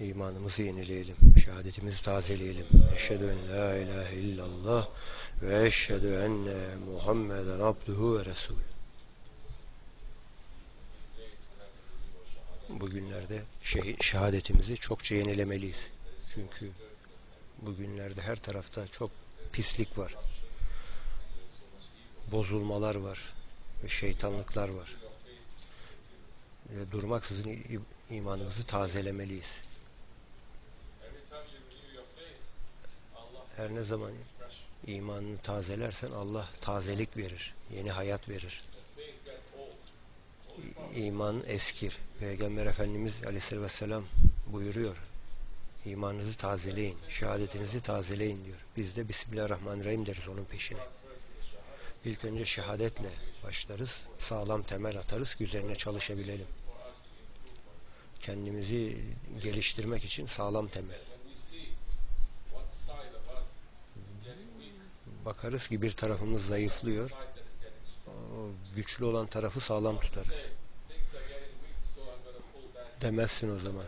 İmanımızı yenileyelim. Şehadetimizi tazeleyelim. Eşhedü en la ilahe illallah ve eşhedü enne Muhammeden abduhu ve resul. Bugünlerde şeh- şehadetimizi çokça yenilemeliyiz. Çünkü bugünlerde her tarafta çok pislik var. Bozulmalar var. Ve şeytanlıklar var. Ve durmaksızın imanımızı tazelemeliyiz. Her ne zaman imanını tazelersen Allah tazelik verir, yeni hayat verir. İman eskir. Peygamber Efendimiz Aleyhisselatü Vesselam buyuruyor. İmanınızı tazeleyin, şehadetinizi tazeleyin diyor. Biz de Bismillahirrahmanirrahim deriz onun peşine. İlk önce şehadetle başlarız, sağlam temel atarız ki üzerine çalışabilelim. Kendimizi geliştirmek için sağlam temel. Bakarız ki bir tarafımız zayıflıyor, güçlü olan tarafı sağlam tutarız. Demezsin o zaman.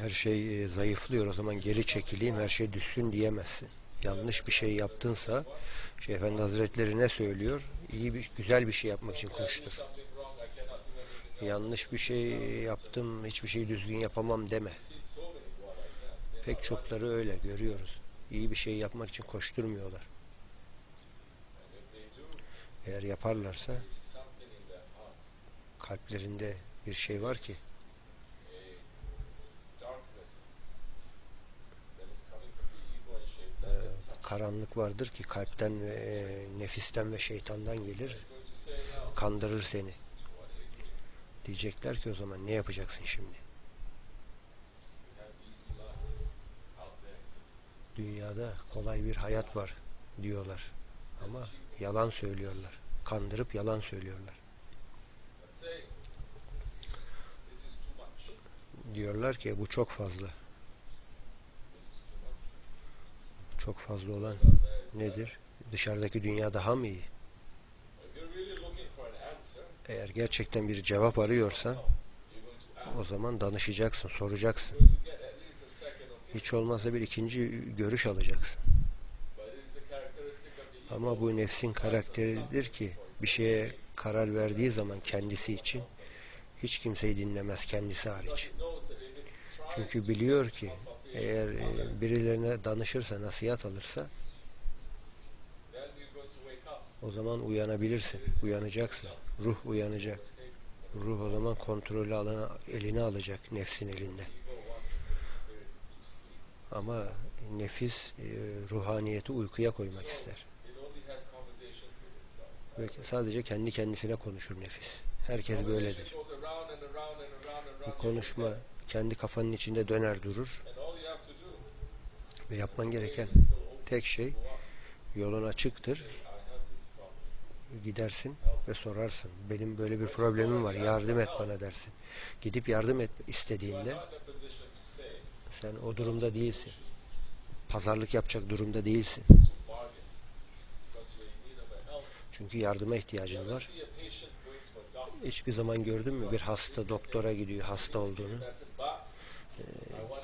Her şey e, zayıflıyor o zaman geri çekileyim her şey düşsün diyemezsin. Yanlış bir şey yaptınsa Şeyh Efendi Hazretleri ne söylüyor? İyi bir, güzel bir şey yapmak için koştur. Yanlış bir şey yaptım, hiçbir şeyi düzgün yapamam deme. Pek çokları öyle görüyoruz. İyi bir şey yapmak için koşturmuyorlar. Eğer yaparlarsa kalplerinde bir şey var ki e, karanlık vardır ki kalpten ve e, nefisten ve şeytandan gelir kandırır seni. Diyecekler ki o zaman ne yapacaksın şimdi? Dünyada kolay bir hayat var diyorlar. Ama yalan söylüyorlar. Kandırıp yalan söylüyorlar. Diyorlar ki bu çok fazla. Çok fazla olan nedir? Dışarıdaki dünya daha mı iyi? Eğer gerçekten bir cevap arıyorsan o zaman danışacaksın, soracaksın. Hiç olmazsa bir ikinci görüş alacaksın. Ama bu nefsin karakteridir ki bir şeye karar verdiği zaman kendisi için hiç kimseyi dinlemez kendisi hariç. Çünkü biliyor ki eğer e, birilerine danışırsa, nasihat alırsa o zaman uyanabilirsin, uyanacaksın. Ruh uyanacak. Ruh o zaman kontrolü alana, eline alacak nefsin elinde. Ama nefis e, ruhaniyeti uykuya koymak ister. Ve sadece kendi kendisine konuşur nefis. Herkes böyledir. Bu konuşma kendi kafanın içinde döner durur ve yapman gereken tek şey yolun açıktır. Gidersin ve sorarsın. Benim böyle bir problemim var. Yardım et bana dersin. Gidip yardım et istediğinde sen o durumda değilsin. Pazarlık yapacak durumda değilsin. Çünkü yardıma ihtiyacın var. Hiçbir zaman gördün mü bir hasta doktora gidiyor hasta olduğunu? Ee,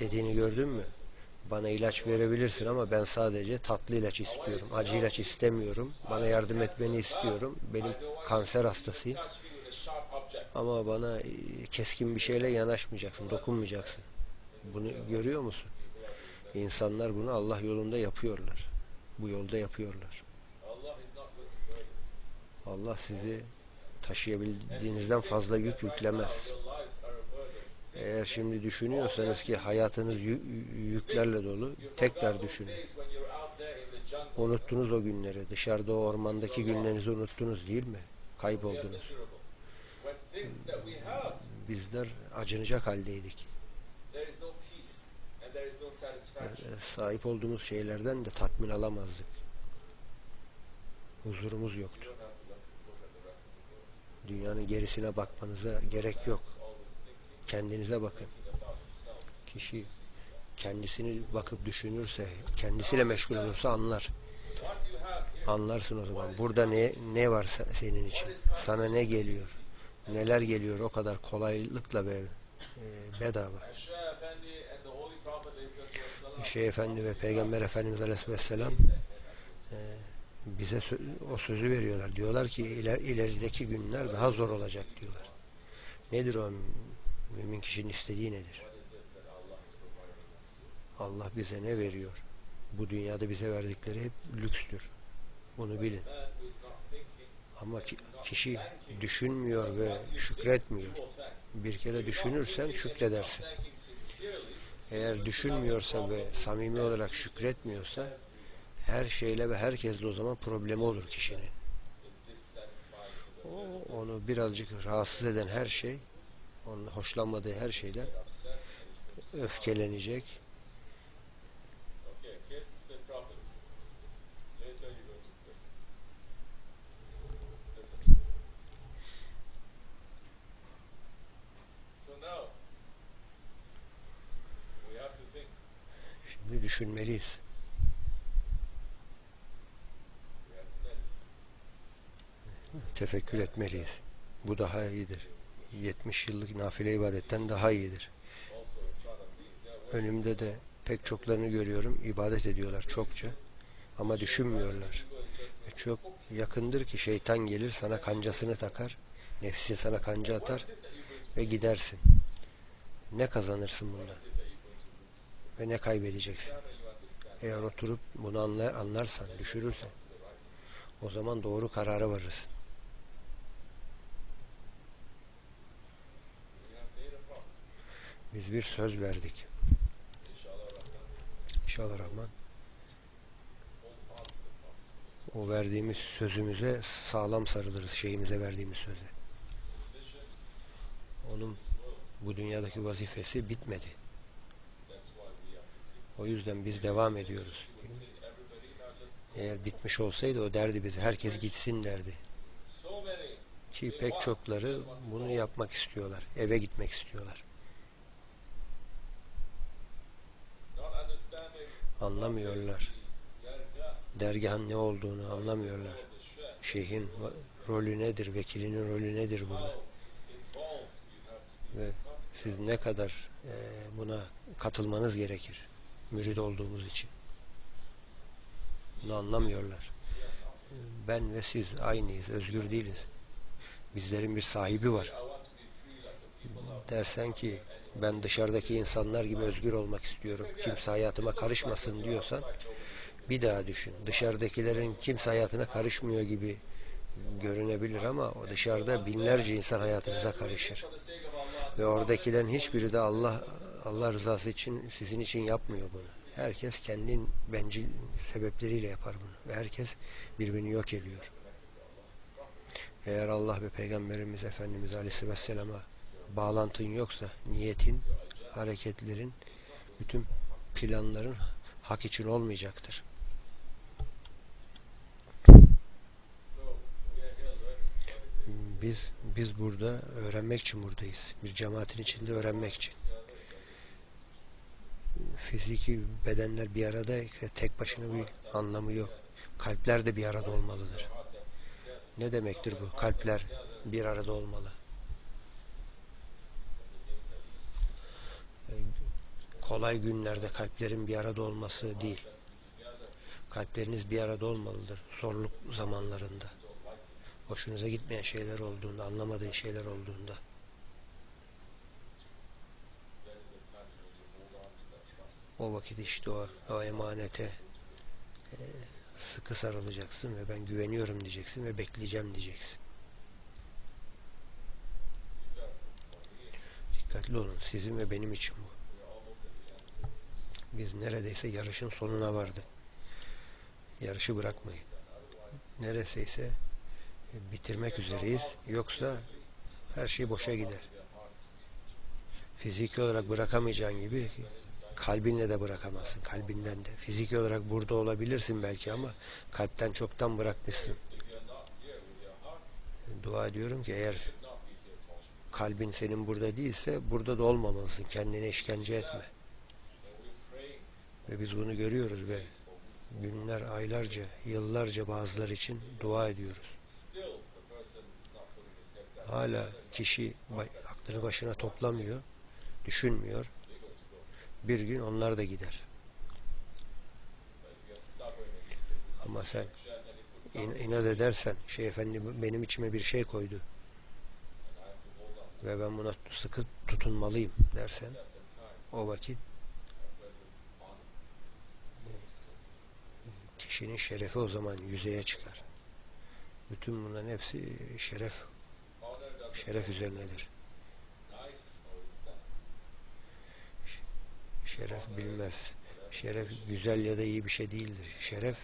dediğini gördün mü? Bana ilaç verebilirsin ama ben sadece tatlı ilaç istiyorum. Acı ilaç istemiyorum. Bana yardım etmeni istiyorum. Benim kanser hastasıyım. Ama bana e, keskin bir şeyle yanaşmayacaksın, dokunmayacaksın. Bunu görüyor musun? İnsanlar bunu Allah yolunda yapıyorlar. Bu yolda yapıyorlar. Allah sizi taşıyabildiğinizden fazla yük yüklemez. Eğer şimdi düşünüyorsanız ki hayatınız yü- yüklerle dolu, tekrar düşünün. Unuttunuz o günleri. Dışarıda o ormandaki günlerinizi unuttunuz değil mi? Kayboldunuz. Bizler acınacak haldeydik. Sahip olduğumuz şeylerden de tatmin alamazdık. Huzurumuz yoktu. Dünyanın gerisine bakmanıza gerek yok. Kendinize bakın. Kişi kendisini bakıp düşünürse, kendisiyle meşgul olursa anlar. Anlarsın o zaman. Burada ne ne var se- senin için? Sana ne geliyor? Neler geliyor o kadar kolaylıkla ve e, bedava. Şeyh Efendi ve Peygamber Efendimiz Aleyhisselam e, bize o sözü veriyorlar. Diyorlar ki iler, ilerideki günler daha zor olacak diyorlar. Nedir o mümin kişinin istediği nedir? Allah bize ne veriyor? Bu dünyada bize verdikleri hep lükstür. Bunu bilin. Ama ki- kişi düşünmüyor ve şükretmiyor. Bir kere düşünürsen şükredersin. Eğer düşünmüyorsa ve samimi olarak şükretmiyorsa her şeyle ve herkesle o zaman problemi olur kişinin. Onu birazcık rahatsız eden her şey, onun hoşlanmadığı her şeyden öfkelenecek. Düşünmeliyiz. Tefekkür etmeliyiz. Bu daha iyidir. 70 yıllık nafile ibadetten daha iyidir. Önümde de pek çoklarını görüyorum. ibadet ediyorlar çokça. Ama düşünmüyorlar. Ve çok yakındır ki şeytan gelir sana kancasını takar. Nefsin sana kanca atar ve gidersin. Ne kazanırsın bundan? Ve ne kaybedeceksin? Eğer oturup bunu anla- anlarsan, düşürürsen o zaman doğru karara varırsın. Biz bir söz verdik. İnşallah Rahman. O verdiğimiz sözümüze sağlam sarılırız. Şeyimize verdiğimiz söze. Onun bu dünyadaki vazifesi bitmedi. O yüzden biz devam ediyoruz. Eğer bitmiş olsaydı o derdi bize. Herkes gitsin derdi. Ki pek çokları bunu yapmak istiyorlar. Eve gitmek istiyorlar. Anlamıyorlar. Dergahın ne olduğunu anlamıyorlar. Şeyhin rolü nedir? Vekilinin rolü nedir burada? Ve siz ne kadar e, buna katılmanız gerekir. Mürid olduğumuz için. Bunu anlamıyorlar. Ben ve siz aynıyız. Özgür değiliz. Bizlerin bir sahibi var. Dersen ki ben dışarıdaki insanlar gibi özgür olmak istiyorum. Kimse hayatıma karışmasın diyorsan bir daha düşün. Dışarıdakilerin kimse hayatına karışmıyor gibi görünebilir ama o dışarıda binlerce insan hayatınıza karışır. Ve oradakilerin hiçbiri de Allah Allah rızası için sizin için yapmıyor bunu. Herkes kendi bencil sebepleriyle yapar bunu. Ve herkes birbirini yok ediyor. Eğer Allah ve Peygamberimiz Efendimiz Aleyhisselam'a bağlantın yoksa niyetin, hareketlerin, bütün planların hak için olmayacaktır. Biz biz burada öğrenmek için buradayız. Bir cemaatin içinde öğrenmek için. Fiziki bedenler bir arada tek başına bir anlamı yok. Kalpler de bir arada olmalıdır. Ne demektir bu? Kalpler bir arada olmalı. Kolay günlerde kalplerin bir arada olması değil. Kalpleriniz bir arada olmalıdır zorluk zamanlarında. Hoşunuza gitmeyen şeyler olduğunda, anlamadığın şeyler olduğunda. O vakit işte o, o emanete e, sıkı sarılacaksın ve ben güveniyorum diyeceksin ve bekleyeceğim diyeceksin. Dikkatli olun. Sizin ve benim için bu. Biz neredeyse yarışın sonuna vardık. Yarışı bırakmayın. Neredeyse e, bitirmek üzereyiz. Yoksa her şey boşa gider. Fiziki olarak bırakamayacağın gibi kalbinle de bırakamazsın. Kalbinden de. Fiziki olarak burada olabilirsin belki ama kalpten çoktan bırakmışsın. Dua ediyorum ki eğer kalbin senin burada değilse burada da olmamalısın. Kendine işkence etme. Ve biz bunu görüyoruz ve günler, aylarca, yıllarca bazıları için dua ediyoruz. Hala kişi aklını başına toplamıyor düşünmüyor. Bir gün onlar da gider. Ama sen in, inat edersen şey efendi benim içime bir şey koydu ve ben buna sıkı tutunmalıyım dersen o vakit kişinin şerefi o zaman yüzeye çıkar. Bütün bunların hepsi şeref şeref üzerinedir. Şeref bilmez. Şeref güzel ya da iyi bir şey değildir. Şeref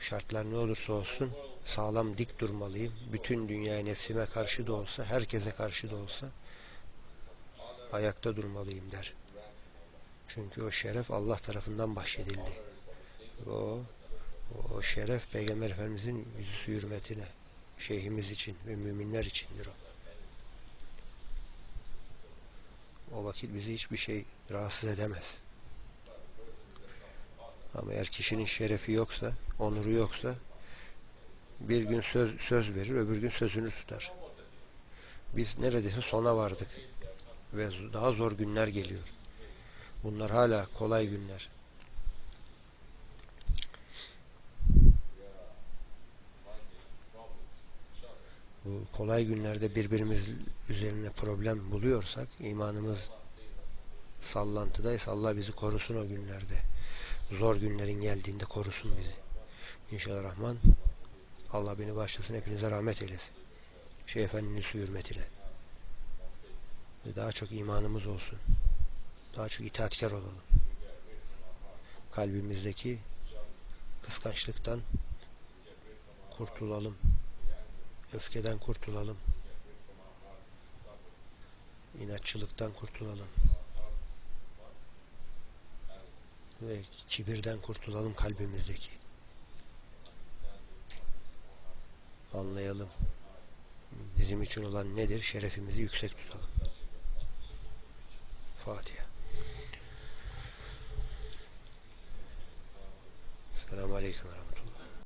şartlar ne olursa olsun sağlam dik durmalıyım. Bütün dünyaya nefsime karşı da olsa, herkese karşı da olsa ayakta durmalıyım der. Çünkü o şeref Allah tarafından bahşedildi. O, o şeref Peygamber Efendimizin yüzü hürmetine, şeyhimiz için ve müminler içindir o. O vakit bizi hiçbir şey rahatsız edemez. Ama eğer kişinin şerefi yoksa, onuru yoksa bir gün söz, söz verir, öbür gün sözünü tutar. Biz neredeyse sona vardık ve daha zor günler geliyor. Bunlar hala kolay günler. Bu kolay günlerde birbirimiz üzerine problem buluyorsak imanımız sallantıdaysa Allah bizi korusun o günlerde. Zor günlerin geldiğinde korusun bizi. İnşallah Rahman Allah beni başlasın hepinize rahmet eylesin. Şeyh Efendi'nin su hürmetine. Daha çok imanımız olsun. Daha çok itaatkar olalım. Kalbimizdeki kıskançlıktan kurtulalım. Öfkeden kurtulalım. İnatçılıktan kurtulalım. Ve kibirden kurtulalım kalbimizdeki. Anlayalım. Bizim için olan nedir? Şerefimizi yüksek tutalım. Fatiha. Selamun Aleyküm.